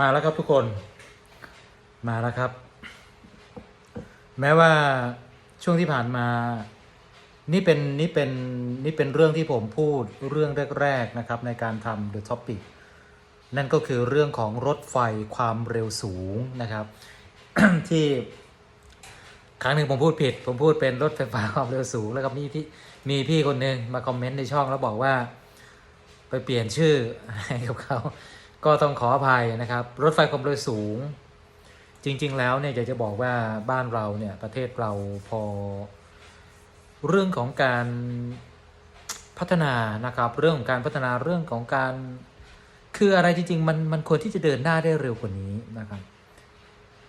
มาแล้วครับทุกคนมาแล้วครับ แม้ว่าช่วงที่ผ่านมา นี่เป็นนี่เป็นนี่เป็นเรื่องที่ผมพูดเรื่องแรกๆนะครับในการทำ The Topic นั่นก็คือเรื่องของรถไฟความเร็วสูงนะครับ ที่ครั้งหนึ่งผมพูดผิด ผมพูดเป็นรถไฟฟ้าความเร็วสูง แล้วก็มีพี่มีพี่คนหนึ่งมาคอมเมนต์ในช่องแล้วบอกว่า ไปเปลี่ยนชื่อให้กับเขา ก็ต้องขออภัยนะครับ รถไฟความเร็วสูง จริง ๆ แล้วเนี่ยอยากจะบอกว่าบ้านเราเนี่ยประเทศเราพอ เรื่องของการพัฒนานะครับ เรื่องของการพัฒนาเรื่องของการคืออะไรจริง ๆ มันมันควรที่จะเดินหน้าได้เร็วกว่านี้นะครับ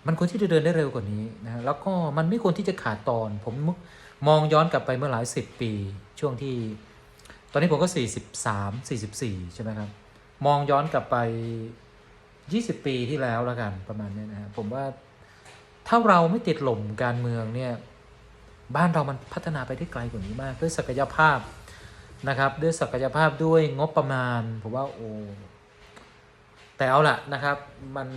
มันควรที่จะเดินได้เร็วกว่านี้นะฮะแล้วก็มันไม่ควรที่จะขาดตอน ผมมองย้อนกลับไปเมื่อหลายสิบปี ช่วงที่ ตอนนี้ผมก็43 44ใช่ไหมครับ มองย้อนกลับไป 20 ปีที่แล้วแล้วกันประมาณนี้นะฮะผมว่าถ้าเราไม่ติดหล่มการเมืองเนี่ยบ้านเรามันพัฒนาไปได้ไกลกว่านี้มาก ด้วยศักยภาพนะครับ ด้วยศักยภาพด้วยงบประมาณผมว่าโอ้แต่เอาละนะครับ มัน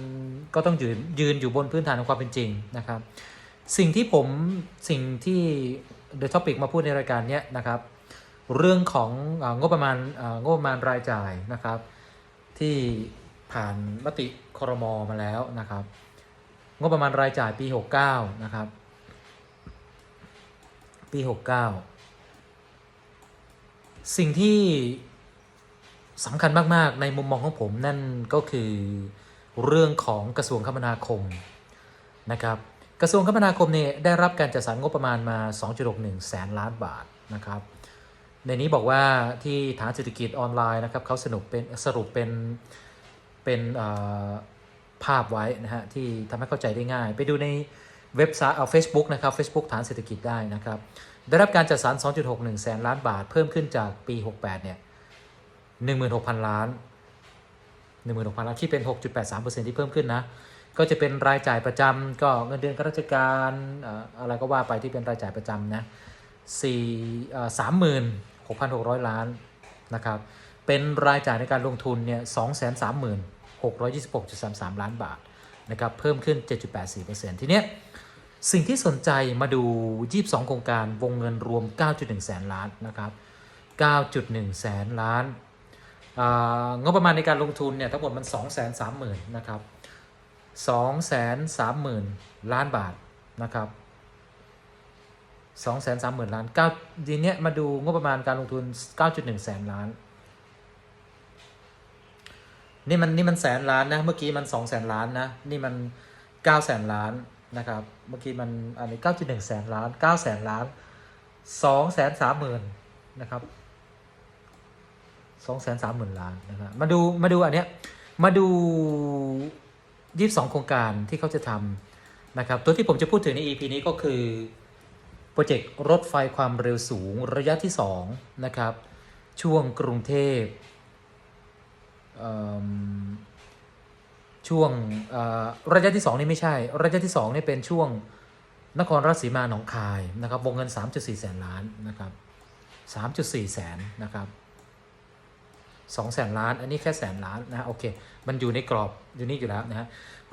ก็ต้องยืนยืนอยู่บนพื้นฐานของความเป็นจริงนะครับ สิ่งที่ผมสิ่งที่ The Topic มาพูดในรายการเนี้ยนะครับ เรื่องของงบประมาณงบประมาณรายจ่ายนะครับ ที่ผ่านมติครมมาแล้วนะครับ งบประมาณรายจ่ายปี 69 นะครับ ปี 69 สิ่งที่สำคัญมาก ๆ ในมุมมองของผมนั่นก็คือเรื่องของกระทรวงคมนาคมนะครับกระทรวงคมนาคมเนี่ยได้รับการจัดสรรงบประมาณมา 2.61 แสนล้านบาทนะครับ ในนี้บอกว่าที่ฐานเศรษฐกิจออนไลน์นะครับเขาสนุกเป็นสรุปเป็นเป็นภาพไว้นะฮะที่ทำให้เข้าใจได้ง่าย ไปดูในเว็บไซต์เอา Facebook นะครับ Facebook ฐานเศรษฐกิจได้นะครับ ได้รับการจัดสรร 2.61 แสนล้านบาท เพิ่มขึ้นจากปี 68 เนี่ย 16,000 ล้าน 16,000 ล้าน ที่เป็น 6.83%ที่เพิ่มขึ้นนะ ก็จะเป็นรายจ่ายประจำก็เงินเดือนข้าราชการอะไรก็ว่าไปที่เป็นรายจ่ายประจำนะ สี่สามหมื่นหกพันหกร้อยล้านนะครับ เป็นรายจ่ายในการลงทุนเนี่ยสองแสนสามหมื่นหกร้อยยี่สิบหกจุดสามสามล้านบาทนะครับ เพิ่มขึ้น 7.84%ทีเนี้ยสิ่งที่สนใจมาดู 22 โครงการวงเงินรวม 9.1 แสนล้านนะครับ 9.1 แสนล้านอ่างบประมาณในการลงทุนเนี่ยทั้งหมดมัน 2 3 0 0 0 0 นะครับสองแสนสามหมื่นล้านบาทนะครับ สองแสนสามหมื่นล้านเก้าทีเนี้ยมาดูงบประมาณการลงทุนเก้าจุดหนึ่งแสนล้าน นี่มันนี่มันแสนล้านนะ เมื่อกี้มันสองแสนล้านนะ นี่มันเก้าแสนล้านนะครับ เมื่อกี้มันอันนี้เก้าจุดหนึ่งแสนล้านเก้าแสนล้านสองแสนสามหมื่นนะครับสองแสนสามหมื่นล้านนะครับมาดูมาดูอันเนี้ยมาดู22โครงการที่เขาจะทำนะครับ ตัวที่ผมจะพูดถึงใน EP นี้ก็คือ รเจกต์รถไฟความเร็วสูงระยะที่ 2 นะครับ ช่วงกรุงเทพเช่วงระยะที่ 2 นี่ไม่ใช่ ระยะที่ 2 นี่เป็นช่วงนครราชสีมาหนองคายนะครับวงเงิน 3.4 แสนล้านนะครับ 3.4 แสนนะครับ สองแสนล้าน อันนี้แค่แสนล้านนะฮะโอเค มันอยู่ในกรอบอยู่นี่อยู่แล้วนะฮะ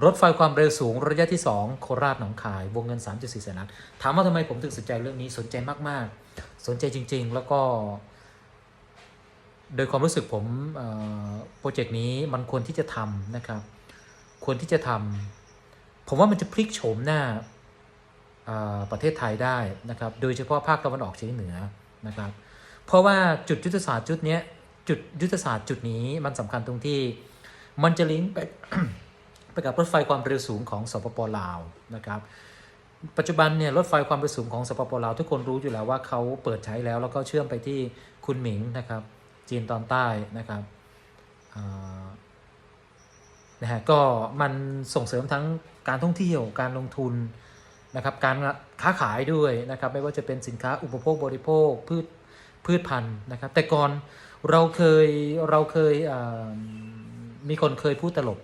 รถไฟความเร็วสูงระยะที่ 2 โคราชหนองคายวงเงิน 3.4แสนล้าน ถามว่าทำไมผมถึงสนใจเรื่องนี้สนใจมาก ๆ สนใจจริง ๆ แล้วก็ โดยความรู้สึกผมโปรเจกต์นี้มันควรที่จะทำนะครับ ควรที่จะทำผมว่ามันจะพลิกโฉมหน้าประเทศไทยได้นะครับ โดยเฉพาะภาคตะวันออกเฉียงเหนือนะครับ เพราะว่าจุดยุทธศาสตร์จุดเนี้ย จุดยุทธศาสตร์จุดนี้มันสำคัญตรงที่ มันจะลิงก์ไปไปกับรถไฟความเร็วสูงของสปปลาวนะครับ ปัจจุบันเนี่ยรถไฟความเร็วสูงของสปปลาวทุกคนรู้อยู่แล้วว่าเขาเปิดใช้แล้วแล้วก็เชื่อมไปที่คุนหมิงนะครับ จีนตอนใต้นะครับนะฮะก็มันส่งเสริมทั้งการท่องเที่ยวการลงทุนนะครับการค้าขายด้วยนะครับไม่ว่าจะเป็นสินค้าอุปโภคบริโภคพืชพืชพันธุ์นะครับ แต่ก่อน เราเคยเราเคยมีคนเคยพูดตลก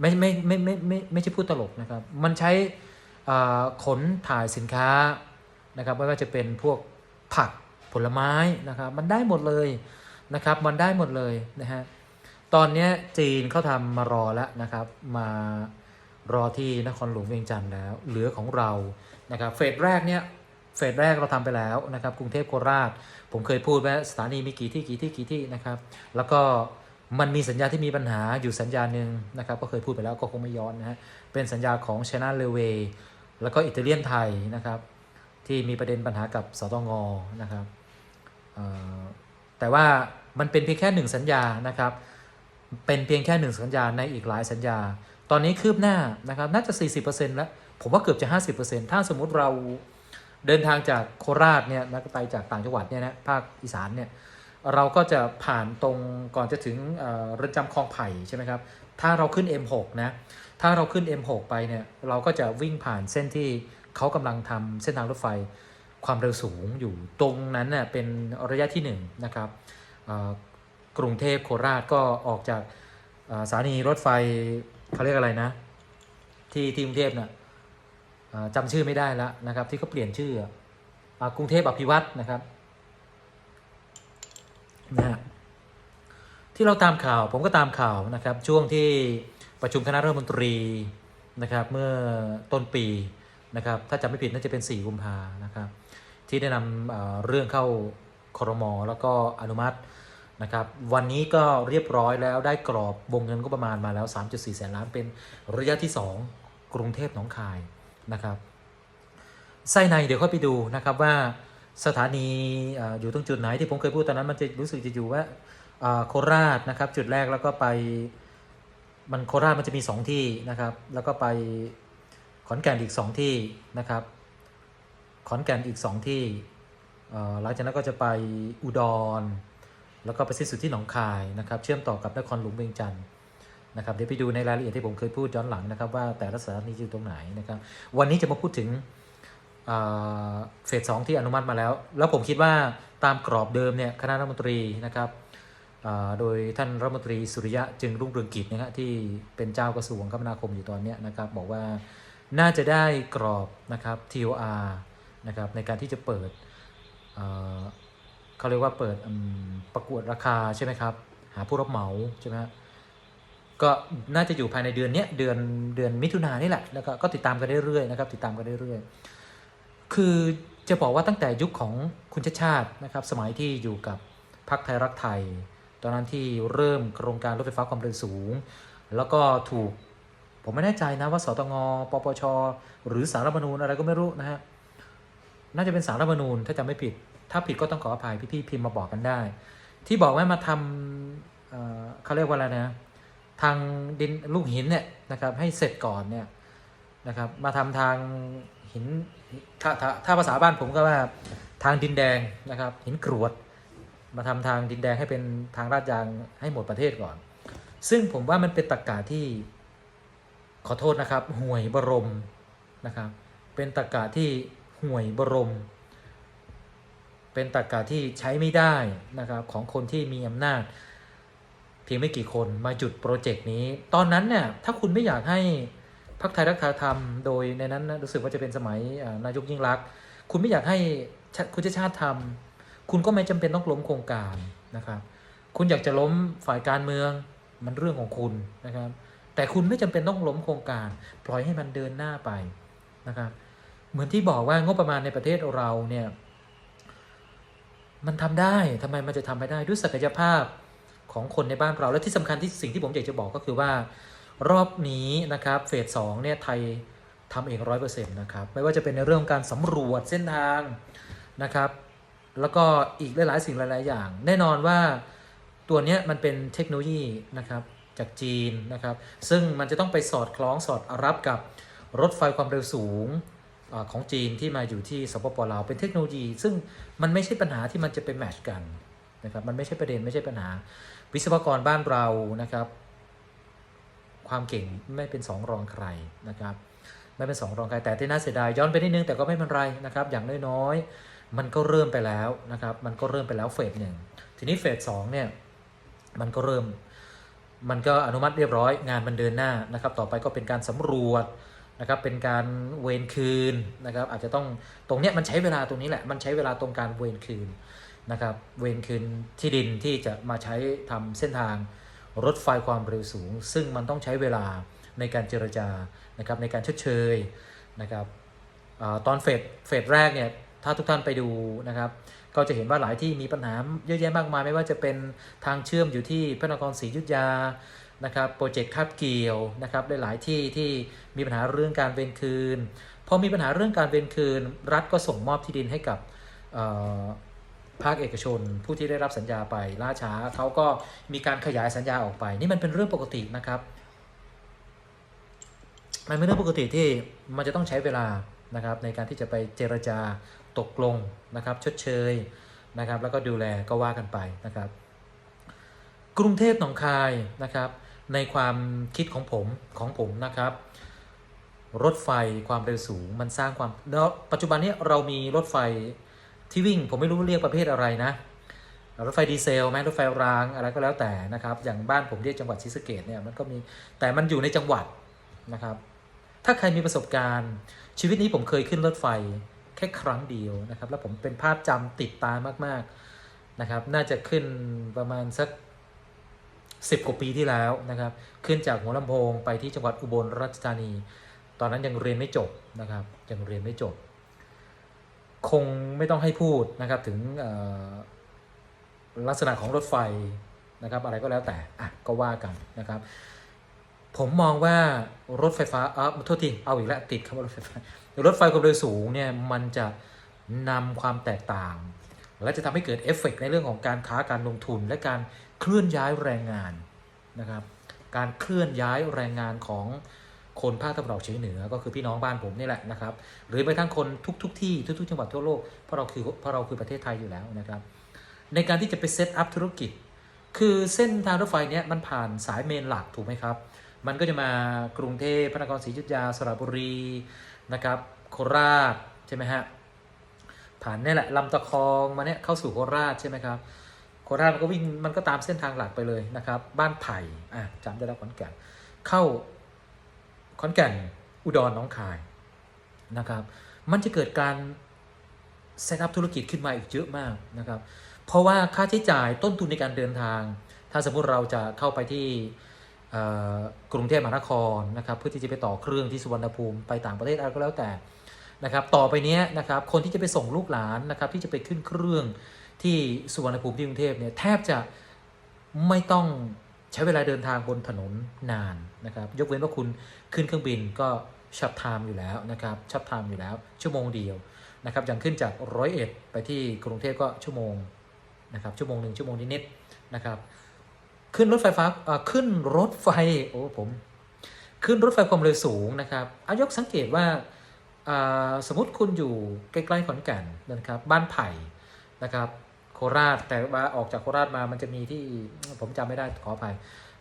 ไม่ไม่ไม่ไม่ไม่ไม่ใช่พูดตลกนะครับ มันใช้ขนถ่ายสินค้านะครับไม่ว่าจะเป็นพวกผักผลไม้นะครับ มันได้หมดเลยนะครับ มันได้หมดเลยนะฮะตอนนี้จีนเขาทำมารอแล้วนะครับ มารอที่นครหลวงเวียงจันทร์แล้ว เหลือของเรานะครับเฟสแรกเนี่ย เฟสแรกเราทำไปแล้วนะครับ กรุงเทพโคราช ผมเคยพูดว่าสถานีมีกี่ที่กี่ที่กี่ที่นะครับ แล้วก็มันมีสัญญาที่มีปัญหาอยู่สัญญาหนึ่งนะครับ ก็เคยพูดไปแล้วก็คงไม่ย้อนนะฮะเป็นสัญญาของ China Railway แล้วก็อิตาเลียนไทยนะครับ ที่มีประเด็นปัญหากับสตงนะครับแต่ว่ามันเป็นเพียงแค่หนึ่งสัญญานะครับ เป็นเพียงแค่หนึ่งสัญญาในอีกหลายสัญญา ตอนนี้คืบหน้านะครับ น่าจะ 40%แล้ว ผมว่าเกือบจะ 50%ถ้าสมมุติเรา เดินทางจากโคราชเนี่ยนะไปจากต่างจังหวัดเนี่ยนะภาคอีสานเนี่ยเราก็จะผ่านตรงก่อนจะถึงเรือนจำคลองไผ่ใช่ไหมครับ ถ้าเราขึ้น M6 นะ ถ้าเราขึ้น M6 ไปเนี่ยเราก็จะวิ่งผ่านเส้นที่เขากำลังทำเส้นทางรถไฟความเร็วสูงอยู่ตรงนั้นเน่ยเป็นระยะที่หนึ่งนะครับกรุงเทพโคราชก็ออกจากสถานีรถไฟเขาเรียกอะไรนะ ที่ที่กรุงเทพเน่ะอ่า จำชื่อไม่ได้แล้วนะครับ ที่เขาเปลี่ยนชื่ออกรุงเทพอภิวัตรนะครับนะฮะที่เราตามข่าวผมก็ตามข่าวนะครับ ช่วงที่ประชุมคณะรัฐมนตรีนะครับ เมื่อต้นปีนะครับ ถ้าจำไม่ผิดน่าจะเป็น 4 กุมภานะครับ ที่ได้นำเเรื่องเข้าครมอแล้วก็อนุมัตินะครับ วันนี้ก็เรียบร้อยแล้วได้กรอบวงเงินก็ประมาณมาแล้ว 3.4 แสนล้านเป็นระยะที่ 2 กรุงเทพหนองคาย นะครับไส้ในเดี๋ยวค่อยไปดูนะครับว่าสถานีอยู่ตรงจุดไหนที่ผมเคยพูดตอนนั้นมันจะรู้สึกจะอยู่ว่าโคราชนะครับจุดแรกแล้วก็ไปมันโคราชมันจะมี 2 ที่นะครับ แล้วก็ไปขอนแก่นอีก 2 ที่นะครับ ขอนแก่นอีก 2 ที่หลังจากนั้นก็จะไปอุดร แล้วก็ไปสิ้นสุดที่หนองคายนะครับ เชื่อมต่อกับนครหลวงเวียงจันทร์ นะครับเดี๋ยวไปดูในรายละเอียดที่ผมเคยพูดย้อนหลังนะครับ ว่าแต่ละสถานีอยู่ตรงไหนนะครับวันนี้จะมาพูดถึงเฟสสองที่อนุมัติมาแล้ว แล้วผมคิดว่าตามกรอบเดิมเนี่ยคณะรัฐมนตรีนะครับโดยท่านรัฐมนตรีสุริยะจึงรุ่งเรืองกิจนะฮะที่เป็นเจ้ากระทรวงคมนาคมอยู่ตอนนี้นะครับบอกว่าน่าจะได้กรอบนะครับ TOR นะครับในการที่จะเปิดเขาเรียกว่าเปิดประกวดราคาใช่ไหมครับ หาผู้รับเหมาใช่ไหมฮะ ก็น่าจะอยู่ภายในเดือนนี้เดือนเดือนมิถุนายนนี่แหละแล้วก็ก็ติดตามกันเรื่อยๆนะครับติดตามกันเรื่อยๆ คือจะบอกว่าตั้งแต่ยุคของคุณชาติชาตินะครับสมัยที่อยู่กับพรรคไทยรักไทย ตอนนั้นที่เริ่มโครงการรถไฟฟ้าความเร็วสูง แล้วก็ถูกผมไม่แน่ใจนะว่าสตงปปช หรือสารรัฐมนูญอะไรก็ไม่รู้นะฮะน่าจะเป็นสารรัฐมนูญถ้าจำไม่ผิด ถ้าผิดก็ต้องขออภัยพี่ๆพิมพ์มาบอกกันได้ ที่บอกว่ามาทำเอ่อเขาเรียกว่าอะไรนะ ทางดินลูกหินเนี่ยนะครับให้เสร็จก่อนเนี่ยนะครับมาทำทางหินถ้าถ้าถ้าภาษาบ้านผมก็ว่าทางดินแดงนะครับหินกรวด มาทำทางดินแดงให้เป็นทางลาดยางให้หมดประเทศก่อน ซึ่งผมว่ามันเป็นตรรกะที่ขอโทษนะครับห่วยบรมนะครับเป็นตรรกะที่ห่วยบรม เป็นตรรกะที่ใช้ไม่ได้นะครับของคนที่มีอำนาจ เพียงไม่กี่คนมาจุดโปรเจกต์นี้ ตอนนั้นเนี่ยถ้าคุณไม่อยากให้พรรคไทยรักษาธรรมโดยในนั้นรู้สึกว่าจะเป็นสมัยนายกยิ่งรัก คุณไม่อยากให้คุณชาติชาติทำคุณก็ไม่จำเป็นต้องล้มโครงการนะครับ คุณอยากจะล้มฝ่ายการเมืองมันเรื่องของคุณนะครับ แต่คุณไม่จำเป็นต้องล้มโครงการ ปล่อยให้มันเดินหน้าไปนะครับ เหมือนที่บอกว่างบประมาณในประเทศเราเนี่ยมันทำได้ทำไมมันจะทำไม่ได้ด้วยศักยภาพ ของคนในบ้านเราและที่สำคัญที่สิ่งที่ผมอยากจะบอกก็คือว่ารอบนี้นะครับเฟสสองเนี่ยไทยทำเองร้อยเปอร์เซ็นต์นะครับไม่ว่าจะเป็นในเรื่องการสำรวจเส้นทางนะครับ แล้วก็อีกหลาย ๆ สิ่งหลาย ๆ อย่าง แน่นอนว่าตัวนี้มันเป็นเทคโนโลยีนะครับจากจีนนะครับ ซึ่งมันจะต้องไปสอดคล้องสอดรับกับรถไฟความเร็วสูงอของจีนที่มาอยู่ที่สปปลาวเป็นเทคโนโลยี ซึ่งมันไม่ใช่ปัญหาที่มันจะไปแมทช์กันนะครับมันไม่ใช่ประเด็นไม่ใช่ปัญหา วิศวกรบ้านเรานะครับ ความเก่งไม่เป็นสองรองใครนะครับ ไม่เป็นสองรองใครแต่ที่น่าเสียดายย้อนไปนิดนึงแต่ก็ไม่เป็นไรนะครับ อย่างน้อยๆมันก็เริ่มไปแล้วนะครับ มันก็เริ่มไปแล้วเฟสหนึ่งทีนี้เฟสสองเนี่ยมันก็เริ่มมันก็อนุมัติเรียบร้อยงานมันเดินหน้านะครับ ต่อไปก็เป็นการสำรวจนะครับเป็นการเวรคืนนะครับอาจจะต้องตรงเนี้ยมันใช้เวลาตรงนี้แหละ มันใช้เวลาตรงการเวรคืน นะครับเวรคืนที่ดินที่จะมาใช้ทำเส้นทางรถไฟความเร็วสูง ซึ่งมันต้องใช้เวลาในการเจรจานะครับในการชดเชยนะครับอตอนเฟสเฟสแรกเนี่ยถ้าทุกท่านไปดูนะครับ ก็จะเห็นว่าหลายที่มีปัญหาเยอะแยะมากมาย ไม่ว่าจะเป็นทางเชื่อมอยู่ที่พระนครศรีอยุธยานะครับโปรเจกต์คาบเกี่ยวนะครับหลายที่ที่มีปัญหาเรื่องการเวนคืนพอมีปัญหาเรื่องการเวนคืน รัฐก็ส่งมอบที่ดินให้กับ ภาคเอกชน ผู้ที่ได้รับสัญญาไปล่าช้าเขาก็มีการขยายสัญญาออกไป นี่มันเป็นเรื่องปกตินะครับ มันเป็นเรื่องปกติที่มันจะต้องใช้เวลานะครับในการที่จะไปเจรจาตกลงนะครับชดเชยนะครับ แล้วก็ดูแลก็ว่ากันไปนะครับ กรุงเทพหนองคายนะครับ ในความคิดของผมของผมนะครับ รถไฟความเร็วสูงมันสร้างความแล้วปัจจุบันนี้เรามีรถไฟ ที่วิ่งผมไม่รู้เรียกประเภทอะไรนะรถไฟดีเซลไหมรถไฟรางอะไรก็แล้วแต่นะครับ อย่างบ้านผมเรียกจังหวัดศรีสะเกดเนี่ยมันก็มีแต่มันอยู่ในจังหวัดนะครับ ถ้าใครมีประสบการณ์ ชีวิตนี้ผมเคยขึ้นรถไฟแค่ครั้งเดียวนะครับ แล้วผมเป็นภาพจำติดตามากๆนะครับ น่าจะขึ้นประมาณสักสิบกว่าปีที่แล้วนะครับ ขึ้นจากหัวลำโพงไปที่จังหวัดอุบลราชธานี ตอนนั้นยังเรียนไม่จบนะครับยังเรียนไม่จบ คงไม่ต้องให้พูดนะครับถึงลักษณะของรถไฟนะครับอะไรก็แล้วแต่อะก็ว่ากันนะครับ ผมมองว่ารถไฟฟ้าเออโทษทีเอาอีกแล้วติดคำว่ารถไฟฟ้ารถไฟความเร็วสูงเนี่ยมันจะนำความแตกต่าง และจะทำให้เกิดเอฟเฟกต์ในเรื่องของการค้าการลงทุนและการเคลื่อนย้ายแรงงานนะครับ การเคลื่อนย้ายแรงงานของ คนภาคตะวันออกเฉียงเหนือ ก็คือพี่น้องบ้านผมนี่แหละนะครับ หรือไปทั้งคนทุกทุกที่ทุกๆ จังหวัดทั่วโลกเพราะเราคือเพราะเราคือประเทศไทยอยู่แล้วนะครับ ในการที่จะไปเซตอัพธุรกิจ คือเส้นทางรถไฟเนี้ยมันผ่านสายเมนหลักถูกไหมครับ มันก็จะมากรุงเทพพระนครศรีอยุธยาสระบุรีนะครับโคราชใช่ไหมฮะผ่านนี่แหละลำตะคองมาเนี่ยเข้าสู่โคราชใช่ไหมครับโคราชมันก็วิ่งมันก็ตามเส้นทางหลักไปเลยนะครับ บ้านไผ่อะจำได้แล้วขอนแก่นเข้า ขอนแก่นอุดรน้องคายนะครับ มันจะเกิดการเซตอัพธุรกิจขึ้นมาอีกเยอะมากนะครับ เพราะว่าค่าใช้จ่ายต้นทุนในการเดินทาง ถ้าสมมุติเราจะเข้าไปที่กรุงเทพมหานครนะครับเพื่อที่จะไปต่อเครื่องที่สุวรรณภูมิไปต่างประเทศอะไรก็แล้วแต่นะครับ ต่อไปนี้นะครับคนที่จะไปส่งลูกหลานนะครับที่จะไปขึ้นเครื่องที่สุวรรณภูมิที่กรุงเทพเนี่ยแทบจะไม่ต้อง ใช้เวลาเดินทางบนถนนนานนะครับ ยกเว้นว่าคุณขึ้นเครื่องบินก็ชับไทม์อยู่แล้วนะครับชับไทม์อยู่แล้ว ชั่วโมงเดียวนะครับอย่างขึ้นจากร้อยเอ็ดไปที่กรุงเทพก็ชั่วโมงนะครับชั่วโมงหนึ่งชั่วโมงนิดๆนะครับขึ้นรถไฟฟ้าอ่อขึ้นรถไฟโอ้ผมขึ้นรถไฟความเร็วสูงนะครับอายกสังเกตว่าอ่าสมมติคุณอยู่ใกล้ๆขอนแก่นนะครับบ้านไผ่นะครับ โคราช แต่ว่าออกจากโคราชมามันจะมีที่ผมจำไม่ได้ขออภัย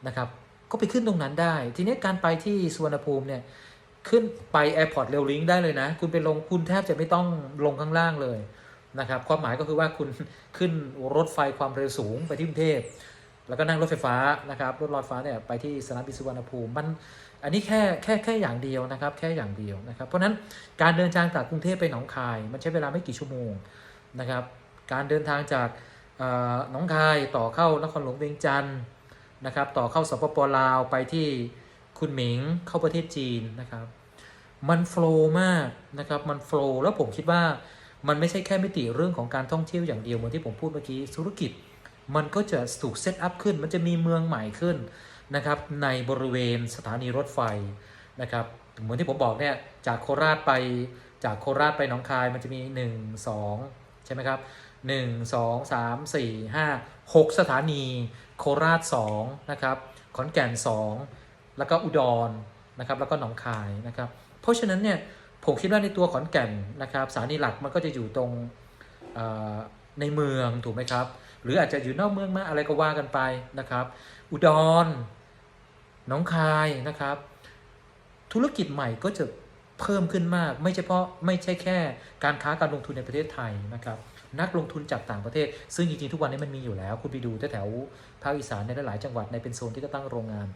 นะครับ ก็ไปขึ้นตรงนั้นได้ ทีนี้การไปที่สุวรรณภูมิเนี่ยขึ้นไปแอร์พอร์ตเรลลิงได้เลยนะ คุณไปลงคุณแทบจะไม่ต้องลงข้างล่างเลยนะครับความหมายก็คือว่าคุณขึ้นรถไฟความเร็วสูงไปที่กรุงเทพแล้วก็นั่งรถไฟฟ้านะครับรถลอยฟ้าเนี่ยไปที่สนามบินสุวรรณภูมิมันอันนี้แค่แค่แค่อย่างเดียวนะครับ แค่อย่างเดียวนะครับ เพราะฉะนั้นการเดินทางจากกรุงเทพไปหนองคาย มันใช้เวลาไม่กี่ชั่วโมงนะครับ การเดินทางจากเอ่อหนองคายต่อเข้านครหลวงเวียงจันทร์นะครับต่อเข้าสปปลาวไปที่คุณหมิงเข้าประเทศจีนนะครับมันโฟล์มากนะครับมันโฟล์แล้วผมคิดว่ามันไม่ใช่แค่มิติเรื่องของการท่องเที่ยวอย่างเดียวเหมือนที่ผมพูดเมื่อกี้ธุรกิจ มันก็จะถูกเซตอัพขึ้น มันจะมีเมืองใหม่ขึ้นนะครับในบริเวณสถานีรถไฟนะครับเหมือนที่ผมบอกเนี่ยจากโคราชไปจากโคราชไปหนองคายมันจะมี 1 2 ใช่ไหมครับ 1 2 3 4 5 6 สถานี โคราช2นะครับขอนแก่น 2 แล้วก็อุดรนะครับแล้วก็หนองคายนะครับ เพราะฉะนั้นเนี่ยผมคิดว่าในตัวขอนแก่นนะครับสถานีหลักมันก็จะอยู่ตรงในเมืองถูกไหมครับ หรืออาจจะอยู่นอกเมืองมากอะไรก็ว่ากันไปนะครับ อุดรหนองคายนะครับ ธุรกิจใหม่ก็จะเพิ่มขึ้นมาก ไม่เฉพาะไม่ใช่แค่การค้าการลงทุนในประเทศไทยนะครับ นักลงทุนจากต่างประเทศ ซึ่งจริงๆทุกวันนี้มันมีอยู่แล้ว คุณไปดูแถวภาคอีสานในหลายจังหวัดในเป็นโซนที่ก็ตั้งโรงงาน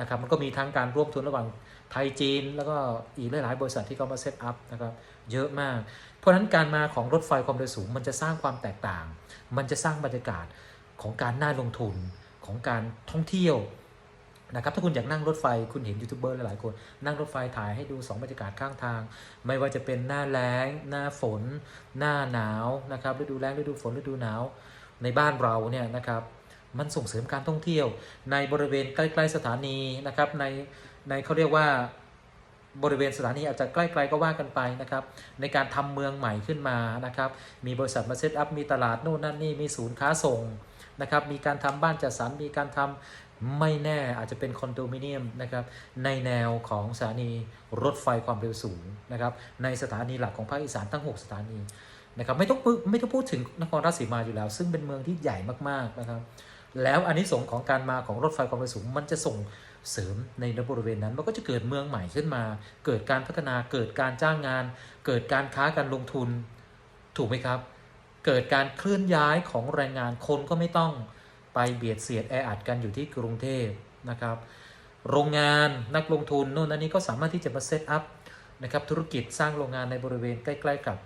นะครับมันก็มีทั้งการร่วมทุนระหว่างไทยจีน แล้วก็อีกหลายๆบริษัทที่เขามาเซตอัพนะครับเยอะมาก เพราะฉะนั้นการมาของรถไฟความเร็วสูง มันจะสร้างความแตกต่าง มันจะสร้างบรรยากาศของการน่าลงทุนของการท่องเที่ยว นะครับถ้าคุณอยากนั่งรถไฟคุณเห็นยูทูบเบอร์หลายๆคน นั่งรถไฟถ่ายให้ดู 2 บรรยากาศข้างทาง ไม่ว่าจะเป็นหน้าแล้ง หน้าฝน หน้าหนาวนะครับฤดูแล้งฤดูฝนฤดูหนาว ในบ้านเราเนี่ยนะครับมันส่งเสริมการท่องเที่ยว ในบริเวณใกล้ๆสถานีนะครับในในเขาเรียกว่าบริเวณสถานีอาจจะใกล้ๆก็ว่ากันไปนะครับ ในการทำเมืองใหม่ขึ้นมานะครับ มีบริษัทมาเซตอัพมีตลาดนู่นนั่นนี่มีศูนย์ค้าส่งนะครับ มีการทำบ้านจัดสรรมีการทำ ไม่แน่อาจจะเป็นคอนโดมิเนียมนะครับในแนวของสถานีรถไฟความเร็วสูงนะครับในสถานีหลักของภาคอีสานทั้ง 6 สถานีนะครับไม่ต้องพูดไม่ต้องพูดถึงนครราชสีมาอยู่แล้ว ซึ่งเป็นเมืองที่ใหญ่มากๆนะครับแล้วอันนี้ส่งของการมาของรถไฟความเร็วสูง มันจะส่งเสริมในบริเวณนั้น มันก็จะเกิดเมืองใหม่ขึ้นมา เกิดการพัฒนาเกิดการจ้างงาน เกิดการค้าการลงทุนถูกไหมครับ เกิดการเคลื่อนย้ายของแรงงานคนก็ไม่ต้อง ไปเบียดเสียดแออัดกันอยู่ที่กรุงเทพนะครับ โรงงานนักลงทุนโน่นอันนี้ก็สามารถที่จะมาเซตอัพนะครับธุรกิจสร้างโรงงานในบริเวณใกล้ๆกับ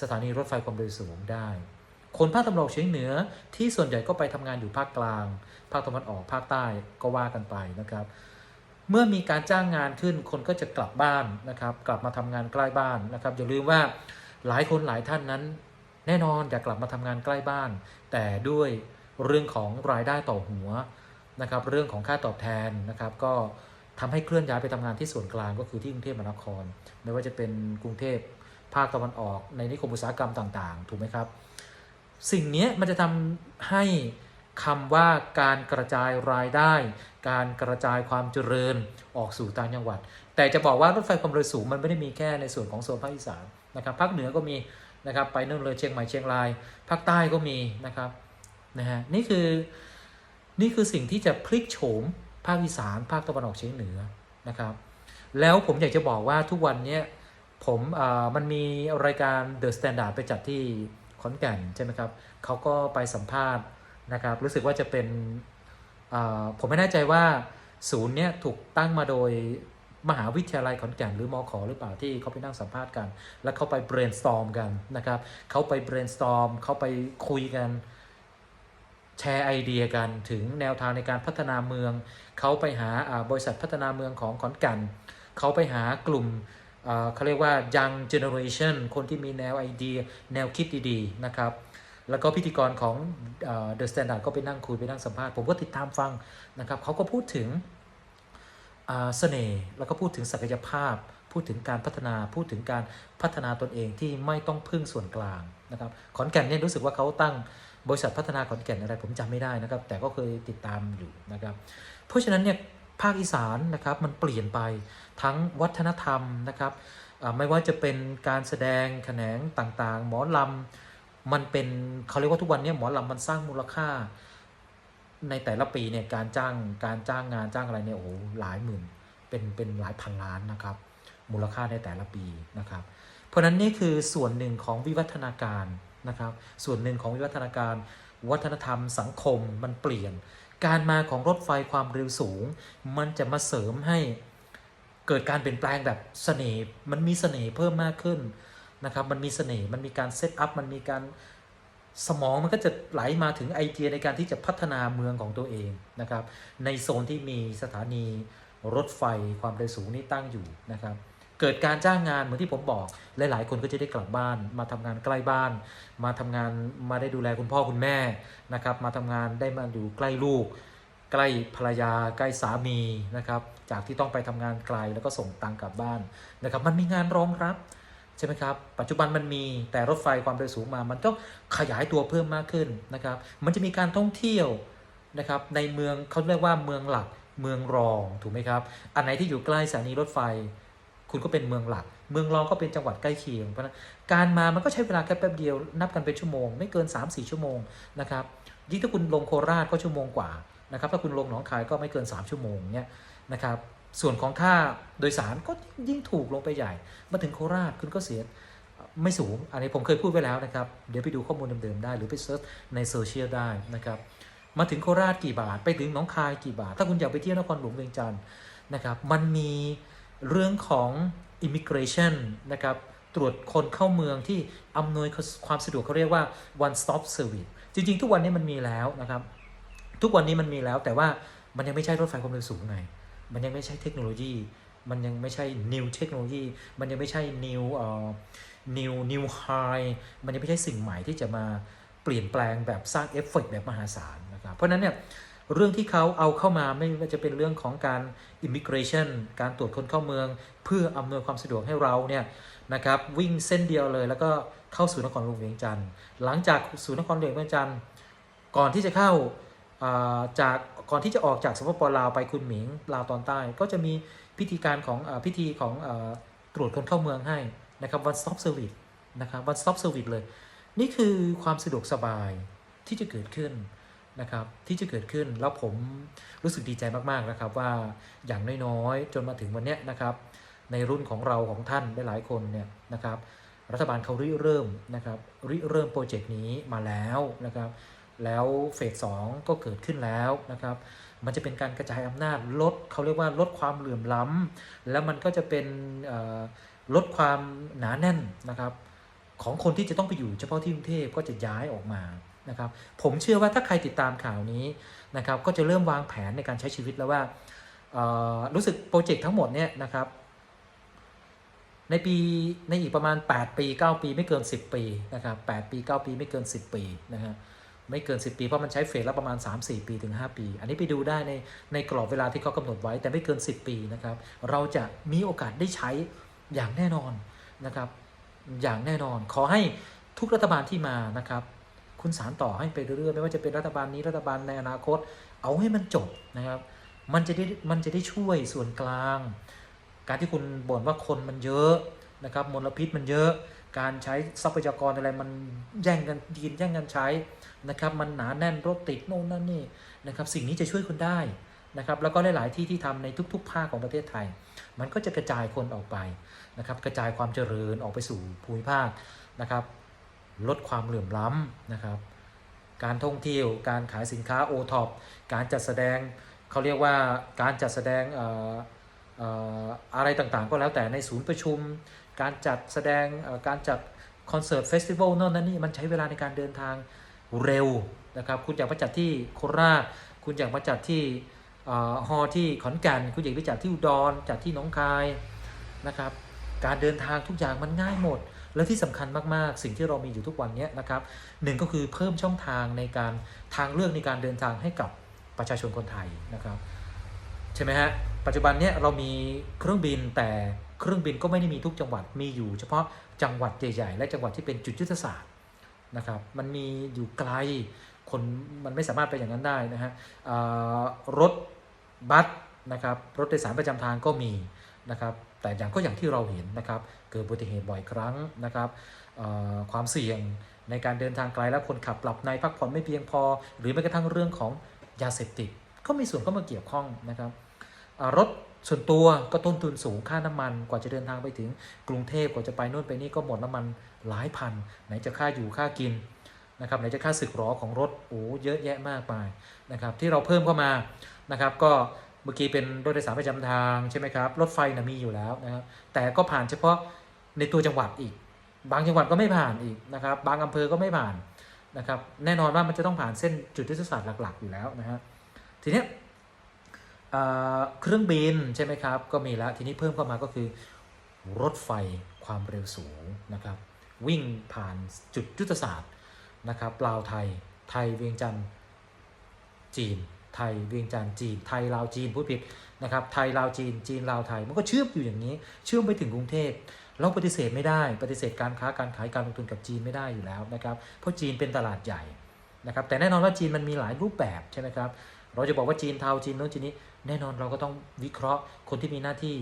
สถานีรถไฟความเร็วสูงได้ คนภาคตะวันออกเฉียงเหนือที่ส่วนใหญ่ก็ไปทำงานอยู่ภาคกลาง ภาคตะวันออกภาคใต้ก็ว่ากันไปนะครับ เมื่อมีการจ้างงานขึ้นคนก็จะกลับบ้านนะครับ กลับมาทำงานใกล้บ้านนะครับ อย่าลืมว่าหลายคนหลายท่านนั้น แน่นอนอยากกลับมาทำงานใกล้บ้าน แต่ด้วย เรื่องของรายได้ต่อหัวนะครับ เรื่องของค่าตอบแทนนะครับ ก็ทำให้เคลื่อนย้ายไปทำงานที่ส่วนกลางก็คือที่กรุงเทพมหานคร ไม่ว่าจะเป็นกรุงเทพภาคตะวันออก ในนิคมอุตสาหกรรมต่างๆ ถูกไหมครับ สิ่งนี้มันจะทำให้คำว่าการกระจายรายได้ การกระจายความเจริญออกสู่ต่างจังหวัด แต่จะบอกว่ารถไฟความเร็วสูงมันไม่ได้มีแค่ในส่วนของโซนภาคอีสานนะครับภาคเหนือก็มีนะครับไปนู่นเลยเชียงใหม่เชียงรายภาคใต้ก็มีนะครับ นะฮะนี่คือนี่คือสิ่งที่จะพลิกโฉมภาคอีสานภาคตะวันออกเฉียงเหนือนะครับ แล้วผมอยากจะบอกว่าทุกวันนี้ผมมันมีรายการ The Standard ไปจัดที่ขอนแก่นใช่ไหมครับเขาก็ไปสัมภาษณ์นะครับ รู้สึกว่าจะเป็นผมไม่แน่ใจว่าศูนย์เนี้ยถูกตั้งมาโดยมหาวิทยาลัยขอนแก่นหรือมอขอหรือเปล่าที่เขาไปนั่งสัมภาษณ์กัน แล้วเขาไป brainstorm กันนะครับเขาไป brainstorm เขาไปคุยกัน แชร์ไอเดียกันถึงแนวทางในการพัฒนาเมือง เขาไปหาบริษัทพัฒนาเมืองของขอนแก่นเขาไปหากลุ่มเขาเรียกว่า young generation คนที่มีแนวไอเดีย แนวคิดดีๆ นะครับ แล้วก็พิธีกรของเอ่อ The Standard ก็ไปนั่งคุยไปนั่งสัมภาษณ์ ผมก็ติดตามฟังนะครับ เขาก็พูดถึงเสน่ห์แล้วก็พูดถึงศักยภาพ พูดถึงการพัฒนาพูดถึงการพัฒนาตนเองที่ไม่ต้องพึ่งส่วนกลางนะครับขอนแก่นเนี่ยรู้สึกว่าเขาตั้ง บริษัทพัฒนาขอนแก่นอะไรผมจำไม่ได้นะครับ แต่ก็เคยติดตามอยู่นะครับ เพราะฉะนั้นเนี่ยภาคอีสานนะครับมันเปลี่ยนไปทั้งวัฒนธรรมนะครับไม่ว่าจะเป็นการแสดงแขนงต่างๆ หมอลำมันเป็นเขาเรียกว่าทุกวันนี้หมอลำมันสร้างมูลค่า ในแต่ละปีเนี่ยการจ้างการจ้างงานจ้างอะไรเนี่ยโอ้โหหลายหมื่นเป็นเป็นหลายพันล้านนะครับ มูลค่าในแต่ละปีนะครับ เพราะฉะนั้นนี่คือส่วนหนึ่งของวิวัฒนาการ นะครับ ส่วนหนึ่งของวิวัฒนาการ วัฒนธรรมสังคมมันเปลี่ยน การมาของรถไฟความเร็วสูง มันจะมาเสริมให้เกิดการเปลี่ยนแปลงแบบเสน่ห์มันมีเสน่ห์เพิ่มมากขึ้นนะครับมันมีเสน่ห์มันมีการเซตอัพมันมีการสมองมันก็จะไหลมาถึงไอเดียในการที่จะพัฒนาเมืองของตัวเองนะครับ ในโซนที่มีสถานีรถไฟความเร็วสูงนี่ตั้งอยู่นะครับ เกิดการจ้างงานเหมือนที่ผมบอกหลาย ๆ คนก็จะได้กลับบ้าน มาทำงานใกล้บ้าน มาทำงานมาได้ดูแลคุณพ่อคุณแม่นะครับมาทำงานได้มาอยู่ใกล้ลูก ใกล้ภรรยาใกล้สามีนะครับจากที่ต้องไปทำงานไกลแล้วก็ส่งตังกลับบ้านนะครับมันมีงานรองรับใช่ไหมครับ ปัจจุบันมันมีแต่รถไฟความเร็วสูงมา มันต้องขยายตัวเพิ่มมากขึ้นนะครับ มันจะมีการท่องเที่ยวนะครับในเมืองเขาเรียกว่าเมืองหลักเมืองรองถูกไหมครับ อันไหนที่อยู่ใกล้สถานีรถไฟ คุณก็เป็นเมืองหลัก เมืองรองก็เป็นจังหวัดใกล้เคียงเพราะนั้นการมามันก็ใช้เวลาแค่แป๊บเดียวนับกันเป็นชั่วโมง ไม่เกิน 3-4 ชั่วโมงนะครับยิ่งถ้าคุณลงโคราชก็ชั่วโมงกว่านะครับถ้าคุณลงหนองคายก็ไม่เกิน 3 ชั่วโมงเนี่ยนะครับส่วนของค่าโดยสารก็ยิ่งถูกลงไปใหญ่ มาถึงโคราชคุณก็เสียไม่สูง อันนี้ผมเคยพูดไว้แล้วนะครับ เดี๋ยวไปดูข้อมูลเดิมๆได้ หรือไปเซิร์ชในโซเชียลได้นะครับ มาถึงโคราชกี่บาท ไปถึงหนองคายกี่บาท ถ้าคุณอยากไปเที่ยวนครหลวงเวียงจันทร์นะครับ มันมี เรื่องของ immigration นะครับตรวจคนเข้าเมืองที่อำนวยความสะดวกเขาเรียกว่า one stop service จริง ๆ ทุกวันนี้มันมีแล้วนะครับ ทุกวันนี้มันมีแล้วแต่ว่ามันยังไม่ใช่รถไฟความเร็วสูงไงมันยังไม่ใช่เทคโนโลยี มันยังไม่ใช่ new เทคโนโลยี มันยังไม่ใช่ new เอ่อ new new high มันยังไม่ใช่สิ่งใหม่ที่จะมาเปลี่ยนแปลงแบบสร้างเอฟเฟกต์แบบมหาศาลนะครับ เพราะนั้นเนี่ย เรื่องที่เขาเอาเข้ามาไม่ว่าจะเป็นเรื่องของการ immigration การตรวจคนเข้าเมือง เพื่ออำนวยความสะดวกให้เราเนี่ยนะครับวิ่งเส้นเดียวเลย แล้วก็เข้าสู่นครหลวงเวียงจันทร์หลังจากสู่นครหลวงเวียงจันทร์ก่อนที่จะเข้าาจากก่อนที่จะออกจากสปปลาวไปคุณหมิงลาวตอนใต้ ก็จะมีพิธีการของอพิธีของอตรวจคนเข้าเมืองให้นะครับ one stop service นะครับ one stop service เลย นี่คือความสะดวกสบายที่จะเกิดขึ้น นะครับที่จะเกิดขึ้นแล้วผมรู้สึกดีใจมากๆนะครับว่าอย่างน้อยๆ จนมาถึงวันนี้นะครับในรุ่นของเราของท่านหลายๆคนเนี่ยนะครับรัฐบาลเขาริเริ่มนะครับริเริ่มโปรเจกต์นี้มาแล้วนะครับแล้วเฟสสองก็เกิดขึ้นแล้วนะครับมันจะเป็นการกระจายอำนาจลดเขาเรียกว่าลดความเหลื่อมล้ำแล้วมันก็จะเป็นลดความหนาแน่นนะครับของคนที่จะต้องไปอยู่เฉพาะที่กรุงเทพก็จะย้ายออกมา นะครับผมเชื่อว่าถ้าใครติดตามข่าวนี้นะครับก็จะเริ่มวางแผนในการใช้ชีวิตแล้วว่ารู้สึกโปรเจกต์ทั้งหมดเนี่ยนะครับในปีในอีกประมาณ 8 ปี 9 ปีไม่เกิน 10 ปีนะครับ8ปี 9 ปีไม่เกิน 10 ปีนะฮะไม่เกิน 10 ปีเพราะมันใช้เฟสละประมาณ 3-4 ปีถึง 5 ปี อันนี้ไปดูได้ในในกรอบเวลาที่เขากำหนดไว้แต่ไม่เกิน 10 ปีนะครับเราจะมีโอกาสได้ใช้อย่างแน่นอนนะครับอย่างแน่นอนขอให้ทุกรัฐบาลที่มานะครับ คุณสารต่อให้ไปเรื่อยๆไม่ว่าจะเป็นรัฐบาลนี้รัฐบาลในอนาคต เอาให้มันจบนะครับ มันจะได้มันจะได้ช่วยส่วนกลาง การที่คุณบ่นว่าคนมันเยอะนะครับมลพิษมันเยอะ การใช้ทรัพยากรอะไรมันแย่งกันกินแย่งกันใช้นะครับ มันหนาแน่นรถติดโน่นนั่นนี่นะครับ สิ่งนี้จะช่วยคุณได้นะครับ แล้วก็หลาย ๆ ที่ที่ทำในทุก ๆ ภาคของประเทศไทย มันก็จะกระจายคนออกไปนะครับ กระจายความเจริญออกไปสู่ภูมิภาคนะครับ ลดความเหลื่อมล้ำนะครับ การท่องเที่ยวการขายสินค้าโอท็อปการจัดแสดงเขาเรียกว่าการจัดแสดงอะไรต่างๆ ก็แล้วแต่ในศูนย์ประชุม การจัดแสดงการจัดคอนเสิร์ตเฟสติวัลน่นนั่นนี่มันใช้เวลาในการเดินทางเร็วนะครับ คุณอยากมาจัดที่โคราช คุณอยากมาจัดที่ฮอร์ที่ขอนแก่นคุณอยากไปจัดที่อุดรจัดที่หนองคายนะครับ การเดินทางทุกอย่างมันง่ายหมด และที่สำคัญมาก ๆ สิ่งที่เรามีอยู่ทุกวันนี้นะครับหนึ่งก็คือเพิ่มช่องทางในการทางเลือกในการเดินทางให้กับประชาชนคนไทยนะครับใช่ไหมฮะปัจจุบันเนี้ยเรามีเครื่องบินแต่เครื่องบินก็ไม่ได้มีทุกจังหวัดมีอยู่ เฉพาะจังหวัดใหญ่ๆและจังหวัดที่เป็นจุดยุทธศาสตร์นะครับมันมีอยู่ไกลคนมันไม่สามารถไปอย่างนั้นได้นะฮะรถบัสนะครับรถโดยสารประจำทางก็มีนะครับแต่อย่างก็อย่างที่เราเห็นนะครับ เกิดอุบัติเหตุบ่อยครั้งนะครับความเสี่ยงในการเดินทางไกลแล้วคนขับหลับในพักผ่อนไม่เพียงพอ หรือแม้กระทั่งเรื่องของยาเสพติดก็มีส่วนเข้ามาเกี่ยวข้องนะครับรถส่วนตัวก็ต้นทุนสูงค่าน้ำมันกว่าจะเดินทางไปถึงกรุงเทพกว่าจะไปนู่นไปนี่ก็หมดน้ำมันหลายพัน ไหนจะค่าอยู่ค่ากินนะครับไหนจะค่าสึกหรอของรถโอ้เยอะแยะมากมายนะครับที่เราเพิ่มเข้ามานะครับก็เมื่อกี้เป็นรถโดยสารประจำทางใช่ไหมครับรถไฟนะมีอยู่แล้วนะครับแต่ก็ผ่านเฉพาะ ในตัวจังหวัดอีก บางจังหวัดก็ไม่ผ่านอีกนะครับ บางอำเภอก็ไม่ผ่านนะครับ แน่นอนว่ามันจะต้องผ่านเส้นจุดยุทธศาสตร์หลัก ๆ อยู่แล้วนะฮะทีนี้เอ่อเครื่องบินใช่ไหมครับ ก็มีแล้ว ทีนี้เพิ่มเข้ามาก็คือรถไฟความเร็วสูงนะครับ วิ่งผ่านจุดยุทธศาสตร์นะครับลาวไทย ไทยเวียงจันทร์จีน ไทยเวียงจันทร์จีน ไทยลาวจีนพูดผิด นะครับไทยลาวจีนจีนลาวไทย มันก็เชื่อมอยู่อย่างนี้ เชื่อมไปถึงกรุงเทพเราปฏิเสธไม่ได้ปฏิเสธการค้าการขายการลงทุนกับจีนไม่ได้อยู่แล้วนะครับเพราะจีนเป็นตลาดใหญ่นะครับแต่แน่นอนว่าจีนมันมีหลายรูปแบบใช่ไหมครับเราจะบอกว่าจีนเทาจีนโน้นจีนนี้ แน่นอนเราก็ต้องวิเคราะห์คนที่มีหน้าที่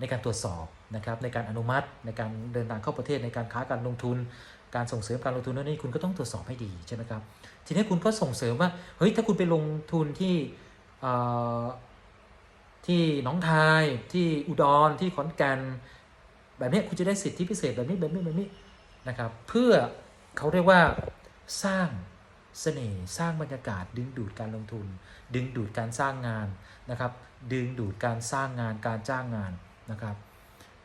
ในการตรวจสอบนะครับในการอนุมัติในการเดินทางเข้าประเทศในการค้าการลงทุน การส่งเสริมการลงทุนนั่นนี่คุณก็ต้องตรวจสอบให้ดีใช่ไหมครับทีนี้คุณก็ส่งเสริมว่าเฮ้ยถ้าคุณไปลงทุนที่ ที่หนองคายที่อุดรที่ขอนแก่นแบบนี้คุณจะได้สิทธิพิเศษแบบนี้แบบนี้แบบนี้นะครับเพื่อเขาเรียกว่าสร้างเสน่ห์สร้างบรรยากาศ ดึงดูดการลงทุน ดึงดูดการสร้างงานนะครับ ดึงดูดการสร้างงานการจ้างงานนะครับ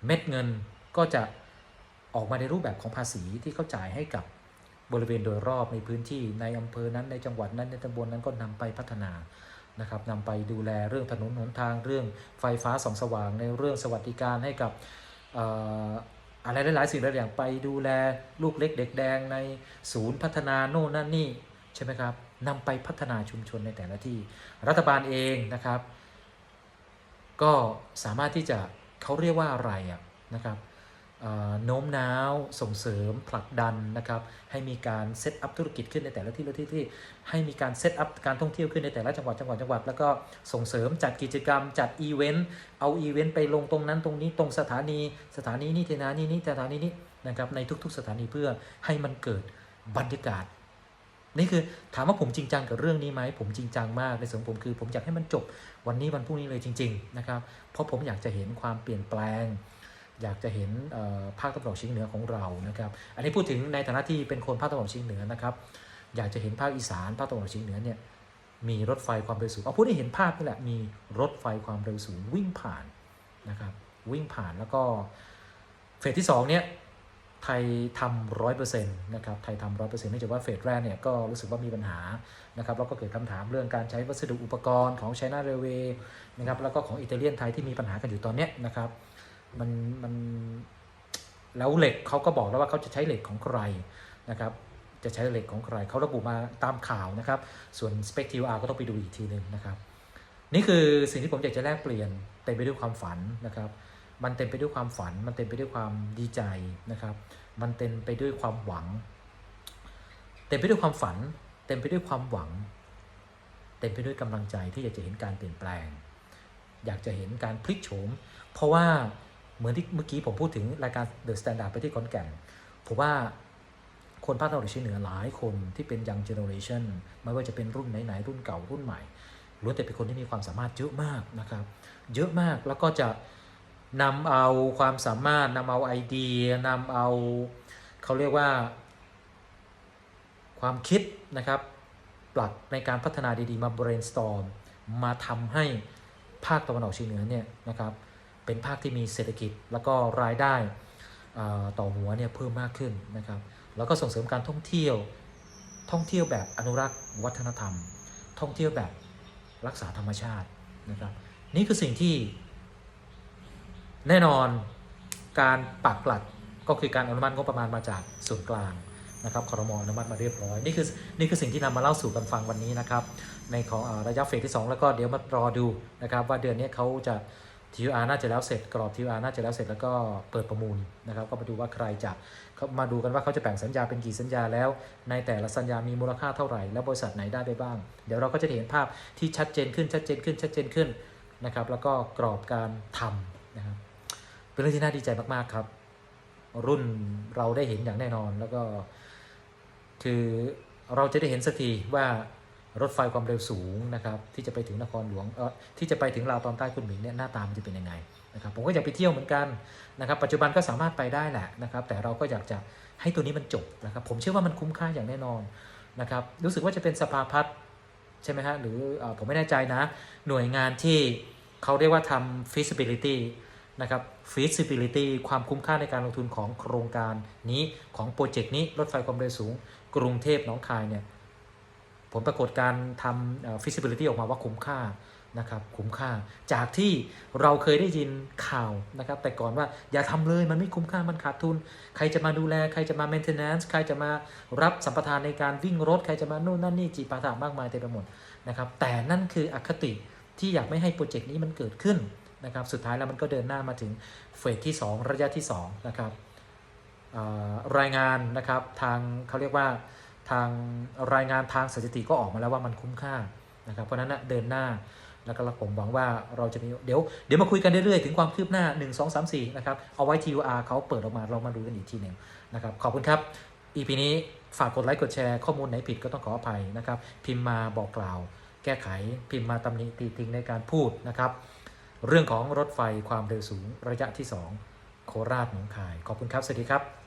เม็ดเงินก็จะออกมาในรูปแบบของภาษีที่เขาจ่ายให้กับบริเวณโดยรอบในพื้นที่ในอำเภอนั้นในจังหวัดนั้นในตำบลนั้นก็นำไปพัฒนา นะครับนำไปดูแลเรื่องถนนหนทางเรื่องไฟฟ้าส่องสว่างในเรื่องสวัสดิการให้กับอะไรหลายๆสิ่งหลายอย่างไปดูแลลูกเล็กเด็กแดงในศูนย์พัฒนาโน่นนั่นนี่ใช่ไหมครับนำไปพัฒนาชุมชนในแต่ละที่ รัฐบาลเองนะครับ ก็สามารถที่จะเขาเรียกว่าอะไรอะนะครับ โน้มน้าวส่งเสริมผลักดันนะครับให้มีการเซตอัพธุรกิจขึ้นในแต่ละที่ละที่ที่ให้มีการเซตอัพการท่องเที่ยวขึ้นในแต่ละจังหวัดจังหวัดจังหวัดแล้วก็ส่งเสริมจัดกิจกรรมจัดอีเวนต์เอาอีเวนต์ไปลงตรงนั้นตรงนี้ตรงสถานีสถานีนี้สถานีนี้สถานีนี้นะครับในทุก ๆ สถานีเพื่อให้มันเกิดบรรยากาศนี่คือถามว่าผมจริงจังกับเรื่องนี้ไหมผมจริงจังมากในส่วนผมคือ ผมอยากให้มันจบวันนี้วันพรุ่งนี้เลยจริง ๆ นะครับ เพราะผมอยากจะเห็นความเปลี่ยนแปลง อยากจะเห็นภาคตะวันออกเฉียงเหนือของเรานะครับ อันนี้พูดถึงในฐานะที่เป็นคนภาคตะวันออกเฉียงเหนือนะครับ อยากจะเห็นภาคอีสานภาคตะวันออกเฉียงเหนือเนี่ยมีรถไฟความเร็วสูงเอาพูดให้เห็นภาพนี่แหละมีรถไฟความเร็วสูงวิ่งผ่านนะครับวิ่งผ่านแล้วก็เฟสที่สองเนี่ยไทยทำร้อยเปอร์เซ็นต์นะครับไทยทำร้อยเปอร์เซ็นต์เนื่องจากว่าเฟสแรกเนี่ยก็รู้สึกว่ามีปัญหานะครับแล้วก็เกิดคำถามเรื่องการใช้วัสดุอุปกรณ์ของ China Railway นะครับแล้วก็ของอิตาเลียนไทยที่มีปัญหากันอยู่ตอนเนี้ยนะครับ มันมันแล้วเหล็กเขาก็บอกแล้วว่าเขาจะใช้เหล็กของใครนะครับจะใช้เหล็กของใครเขาระบุมาตามข่าวนะครับ ส่วน Spec TR ก็ต้องไปดูอีกทีหนึ่งนะครับ นี่คือสิ่งที่ผมอยากจะแลกเปลี่ยนเต็มไปด้วยความฝันนะครับ มันเต็มไปด้วยความฝัน มันเต็มไปด้วยความดีใจนะครับ มันเต็มไปด้วยความหวัง เต็มไปด้วยความฝัน เต็มไปด้วยความหวัง เต็มไปด้วยกำลังใจที่อยากจะเห็นการเปลี่ยนแปลง อยากจะเห็นการพลิกโฉม เพราะว่า เหมือนที่เมื่อกี้ผมพูดถึงรายการ The Standard ไปที่ขอนแก่นผมว่าคนภาคตะวันออกเฉียงเหนือหลายคนที่เป็น young generation ไม่ว่าจะเป็นรุ่นไหนๆรุ่นเก่ารุ่นใหม่ล้วนแต่เป็นคนที่มีความสามารถเยอะมากนะครับ เยอะมากแล้วก็จะนำเอาความสามารถนำเอาไอเดียนำเอาเขาเรียกว่า ความคิดนะครับปลักในการพัฒนาดีๆ มา brainstorm มาทำให้ภาคตะวันออกเฉียงเหนือเนี่ยนะครับ เป็นภาคที่มีเศรษฐกิจ แล้วก็รายได้ต่อหัวเนี่ยเพิ่มมากขึ้นนะครับ แล้วก็ส่งเสริมการท่องเที่ยว ท่องเที่ยวแบบอนุรักษ์วัฒนธรรม ท่องเที่ยวแบบรักษาธรรมชาตินะครับ นี่คือสิ่งที่แน่นอนการปักหลักก็คือการอนุมัติงบประมาณมาจากส่วนกลางนะครับคอรมออนุมัติมาเรียบร้อย นี่คือนี่คือสิ่งที่นำมาเล่าสู่กันฟังวันนี้นะครับ ในของระยะเฟสที่ 2 แล้วก็เดี๋ยวมารอดูนะครับ ว่าเดือนนี้เขาจะ TUR น่าจะแล้วเสร็จกรอบ TUR น่าจะแล้วเสร็จแล้วก็เปิดประมูลนะครับ ก็มาดูว่าใครจะเขามาดูกันว่าเขาจะแบ่งสัญญาเป็นกี่สัญญาแล้ว ในแต่ละสัญญามีมูลค่าเท่าไหร่ แล้วบริษัทไหนได้ไปบ้าง เดี๋ยวเราก็จะเห็นภาพที่ชัดเจนขึ้นชัดเจนขึ้นชัดเจนขึ้นนะครับ แล้วก็กรอบการทำนะครับ เป็นเรื่องที่น่าดีใจมากๆครับ รุ่นเราได้เห็นอย่างแน่นอนแล้วก็คือเราจะได้เห็นสักทีว่า รถไฟความเร็วสูงนะครับที่จะไปถึงนครหลวงเออที่จะไปถึงลาวตอนใต้คุณหมิงเนี่ยหน้าตามันจะเป็นยังไงนะครับผมก็อยากไปเที่ยวเหมือนกันนะครับปัจจุบันก็สามารถไปได้แหละนะครับแต่เราก็อยากจะให้ตัวนี้มันจบนะครับผมเชื่อว่ามันคุ้มค่าอย่างแน่นอนนะครับรู้สึกว่าจะเป็นสภาพัฒน์ใช่ไหมฮะหรือเออผมไม่แน่ใจนะ หน่วยงานที่เขาเรียกว่าทำ feasibility นะครับ feasibility ความคุ้มค่าในการลงทุนของโครงการนี้ของโปรเจกต์นี้รถไฟความเร็วสูง กรุงเทพหนองคายเนี่ย ผลปรากฏการทำ feasibility ออกมาว่าคุ้มค่านะครับคุ้มค่าจากที่เราเคยได้ยินข่าวนะครับ แต่ก่อนว่าอย่าทำเลยมันไม่คุ้มค่ามันขาดทุน ใครจะมาดูแล ใครจะมา maintenance ใครจะมารับสัมปทานในการวิ่งรถ ใครจะมาโน่นนั่นนี่จีปาถามากมายเต็มไปหมดนะครับแต่นั่นคืออคติที่อยากไม่ให้โปรเจกต์นี้มันเกิดขึ้นนะครับสุดท้ายแล้วมันก็เดินหน้ามาถึงเฟสที่ 2 ระยะที่2นะครับรายงานนะครับทางเขาเรียกว่า ทางรายงานทางสถิติก็ออกมาแล้วว่ามันคุ้มค่านะครับเพราะนั้นนะเดินหน้าแล้วก็ผมหวังว่าเราจะมีเดี๋ยวเดี๋ยวมาคุยกันเรื่อยๆ ถึงความคืบหน้า 1 2 3 4 นะครับ เอาไว้ TUR เขาเปิดออกมาเรามาดูกันอีกทีหนึ่งนะครับ ขอบคุณครับ EP นี้ฝากกดไลค์กดแชร์ข้อมูลไหนผิดก็ต้องขออภัยนะครับ พิมพ์มาบอกกล่าว แก้ไขพิมพ์มาตำหนิตีติงในการพูดนะครับ เรื่องของรถไฟความเร็วสูงระยะที่ 2 โคราชหนองคาย ขอบคุณครับ สวัสดีครับ